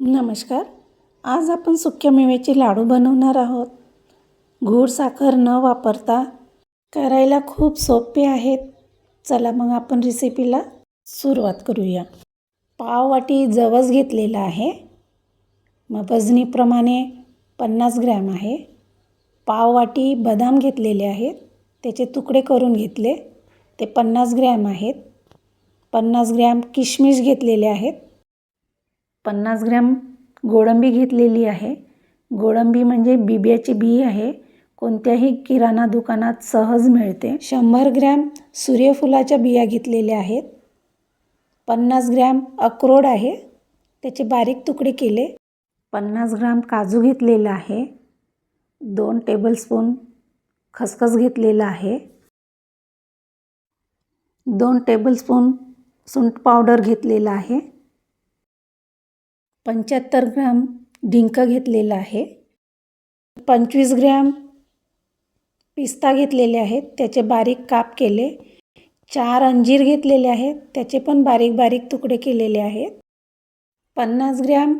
नमस्कार. आज आपण सुक्या मेव्याचे लाडू बनवणार आहोत. गूळ साखर न वापरता करायला खूप सोपे आहेत. चला मग आपण रेसिपीला सुरुवात करूया. पाव वाटी जवस घेतलेला आहे. मग वजनीप्रमाणे पन्नास ग्रॅम आहे. पाव वाटी बदाम घेतलेले आहेत. त्याचे तुकडे करून घेतले. ते पन्नास ग्रॅम आहेत. पन्नास ग्रॅम किशमिश घेतलेले आहेत. पन्नास ग्रॅम गोडंबी घेतलेली आहे. गोडंबी म्हणजे बिब्याची बी आहे. कोणत्याही किराणा दुकानात सहज मिळते. शंभर ग्रॅम सूर्यफुलाच्या बिया घेतलेल्या आहेत. पन्नास ग्रॅम अक्रोड आहे. त्याचे बारीक तुकडे केले. पन्नास ग्राम काजू घेतलेला आहे. दोन टेबलस्पून खसखस घेतलेला आहे. दोन टेबलस्पून सुंठ पावडर घेतलेला आहे. पंच्याहत्तर ग्राम डिंक घेतलेला आहे. पंचवीस ग्रॅम पिस्ता घेतलेले आहेत त्याचे बारीक काप केले. चार अंजीर घेतलेले आहेत त्याचे पण बारीक बारीक तुकडे केलेले आहेत. पन्नास ग्रॅम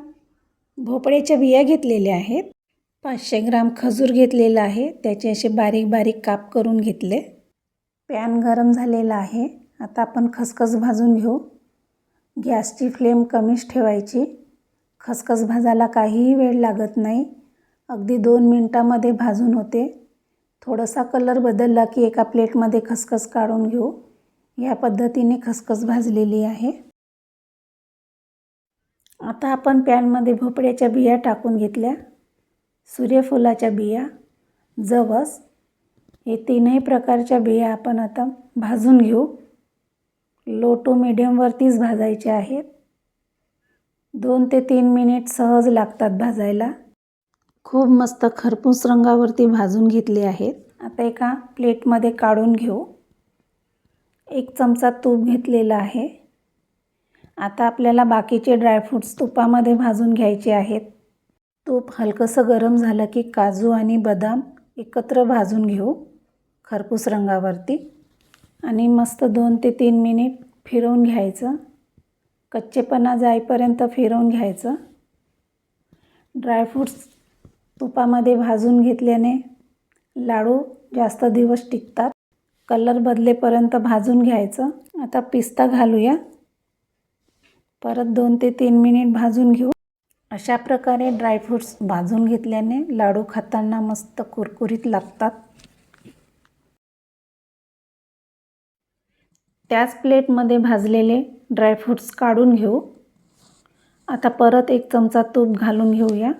भोपळ्याच्या बिया घेतलेल्या आहेत. पाचशे ग्राम खजूर घेतलेला आहे त्याचे असे बारीक बारीक काप करून घेतले. पॅन गरम झालेला आहे. आता आपण खसखस भाजून घेऊ. गॅसची फ्लेम कमीच ठेवायची. खसखस भाजायला काहीही वेळ लागत नाही. अगदी दोन मिनटामध्ये भाजून होते. थोडासा कलर बदलला की एका प्लेटमध्ये खसखस काढून घेऊ. या पद्धतीने खसखस भाजलेली आहे. आता आपण पॅनमध्ये भोपळ्याच्या बिया टाकून घेतल्या. सूर्यफुलाच्या बिया जवस हे तीनही प्रकारच्या बिया आपण आता भाजून घेऊ. लो टू मिडियमवरतीच भाजायचे आहेत. दोन ते तीन मिनिट सहज लागतात भाजायला. खूप मस्त खरपूस रंगावरती भाजून घेतले आहेत. आता एका प्लेटमध्ये काढून घेऊ. एक चमचा तूप घेतलेला आहे. आता आपल्याला बाकीचे ड्रायफ्रूट्स तुपामध्ये भाजून घ्यायचे आहेत. तूप हलकंसं गरम झालं की काजू आणि बदाम एकत्र भाजून घेऊ खरपूस रंगावरती. आणि मस्त दोन ते तीन मिनिट फिरवून घ्यायचं. कच्चेपणा जाईपर्यंत फिरवून घ्यायचं. ड्रायफ्रूट्स तुपामध्ये भाजून घेतल्याने लाडू जास्त दिवस टिकतात. कलर बदलेपर्यंत भाजून घ्यायचं. आता पिस्ता घालूया. परत दोन ते तीन मिनिट भाजून घेऊ. अशा प्रकारे ड्रायफ्रूट्स भाजून घेतल्याने लाडू खाताना मस्त कुरकुरीत लागतात. त्याच प्लेटमध्ये भाजलेले ड्रायफ्रूट्स काढून घेऊ. आता परत एक चमचा तूप घालून घेऊया.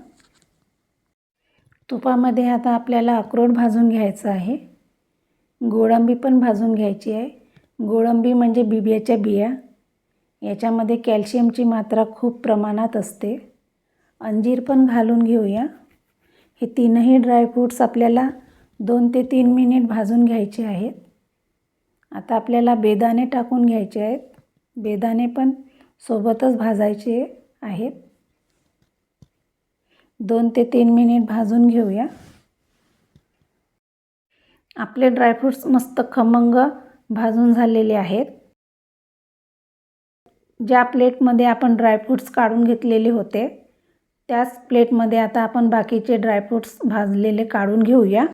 तुपामध्ये आता आपल्याला अक्रोड भाजून घ्यायचं आहे. गोळंबी पण भाजून घ्यायची आहे. गोळंबी म्हणजे बिब्याच्या बिया. याच्यामध्ये कॅल्शियमची मात्रा खूप प्रमाणात असते. अंजीर पण घालून घेऊया. हे तीनही ड्रायफ्रूट्स आपल्याला दोन ते तीन मिनिट भाजून घ्यायचे आहेत. आता आपल्याला बेदाणे टाकून घ्यायचे आहेत. बेदाणे पण सोबतच भाजायचे आहेत. दोन ते तीन मिनिट भाजून घेऊया. आपले ड्रायफ्रूट्स मस्त खमंग भाजून झालेले आहेत. ज्या प्लेटमध्ये आपण ड्रायफ्रूट्स काढून घेतलेले होते त्याच प्लेटमध्ये आता आपण बाकीचे ड्रायफ्रूट्स भाजलेले काढून घेऊया.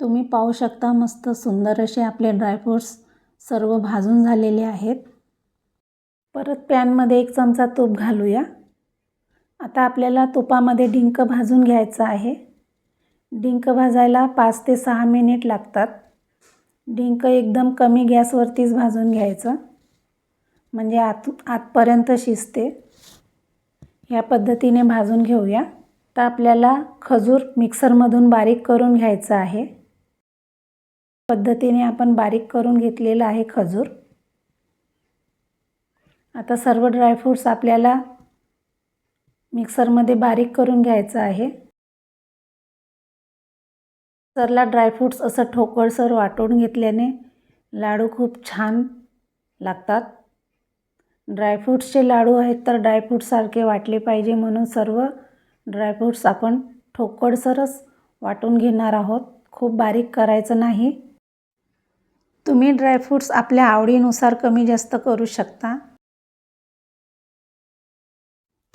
तुम्ही पाहू शकता मस्त सुंदर असे आपले ड्रायफ्रूट्स सर्व भाजून झालेले आहेत. परत पॅनमध्ये एक चमचा तूप घालूया. आता आपल्याला तुपामध्ये डिंक भाजून घ्यायचं आहे. डिंक भाजायला पाच ते सहा मिनिट लागतात. डिंक एकदम कमी गॅसवरतीच भाजून घ्यायचं. म्हणजे आत आतपर्यंत शिजते. या पद्धतीने भाजून घेऊया. तर आपल्याला खजूर मिक्सरमधून बारीक करून घ्यायचं आहे. पद्धतीने आपण बारीक करून घेतलेलं आहे खजूर. आता सर्व ड्रायफ्रूट्स आपल्याला मिक्सरमध्ये बारीक करून घ्यायचं आहे. सरला ड्रायफ्रूट्स असं ठोकळसर वाटून घेतल्याने लाडू खूप छान लागतात. ड्रायफ्रूट्सचे लाडू आहेत तर ड्रायफ्रूटसारखे वाटले पाहिजे म्हणून सर्व ड्रायफ्रूट्स आपण ठोकळसरच वाटून घेणार आहोत. खूप बारीक करायचं नाही. तुम्ही ड्रायफ्रूट्स आपल्या आवडीनुसार कमी जास्त करू शकता.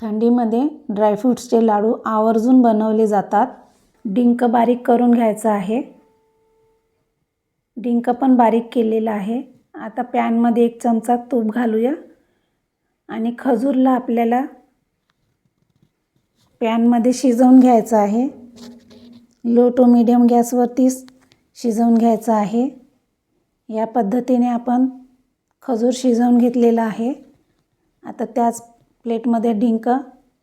थंडीमध्ये ड्रायफ्रूट्सचे लाडू आवर्जून बनवले जातात. डिंक बारीक करून घ्यायचं आहे. डिंक पण बारीक केलेलं आहे. आता पॅनमध्ये एक चमचा तूप घालूया. आणि खजूरला आपल्याला पॅनमध्ये शिजवून घ्यायचं आहे. लो टू मिडियम गॅसवरतीच शिजवून घ्यायचं आहे. या पद्धतीने आपण खजूर शिजवून घेतलेला आहे. आता त्याच प्लेटमध्ये डिंक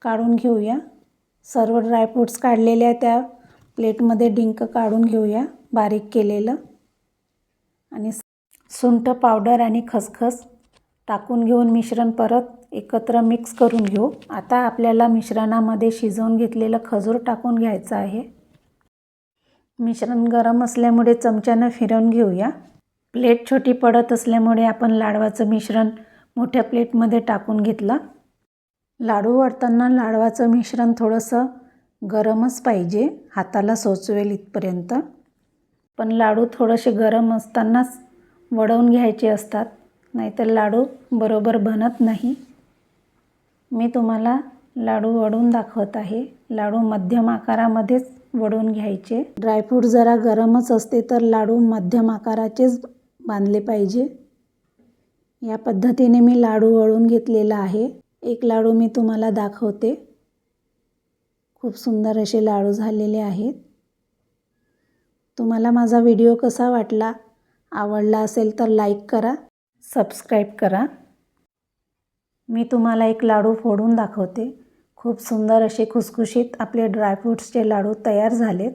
काढून घेऊया. सर्व ड्रायफ्रूट्स काढलेल्या त्या प्लेटमध्ये डिंक काढून घेऊया बारीक केलेलं. आणि सुंठ पावडर आणि खसखस टाकून घेऊन मिश्रण परत एकत्र मिक्स करून घेऊ. आता आपल्याला मिश्रणामध्ये शिजवून घेतलेलं खजूर टाकून घ्यायचं आहे. मिश्रण गरम असल्यामुळे चमच्यानं फिरवून घेऊया. प्लेट छोटी पडत असल्यामुळे आपण लाडवाचं मिश्रण मोठ्या प्लेटमध्ये टाकून घेतलं. लाडू वाढताना लाडवाचं मिश्रण थोडंसं गरमच पाहिजे हाताला सोचवेल इथपर्यंत. पण लाडू थोडेसे गरम असतानाच वळवून घ्यायचे असतात नाहीतर लाडू बरोबर बनत नाही. मी तुम्हाला लाडू वडून दाखवत आहे. लाडू मध्यम आकारामध्येच वडून घ्यायचे. ड्रायफ्रूट जरा गरमच असते तर लाडू मध्यम आकाराचेच बांधले पाहिजे. या पद्धतीने मी लाडू वळून घेतलेला आहे. एक लाडू मी तुम्हाला दाखवते. खूप सुंदर असे लाडू झालेले आहेत. तुम्हाला माझा व्हिडिओ कसा वाटला आवडला असेल तर लाईक करा सबस्क्राईब करा. मी तुम्हाला एक लाडू फोडून दाखवते. खूप सुंदर असे खुसखुशीत आपले ड्रायफ्रूट्सचे लाडू तयार झालेत.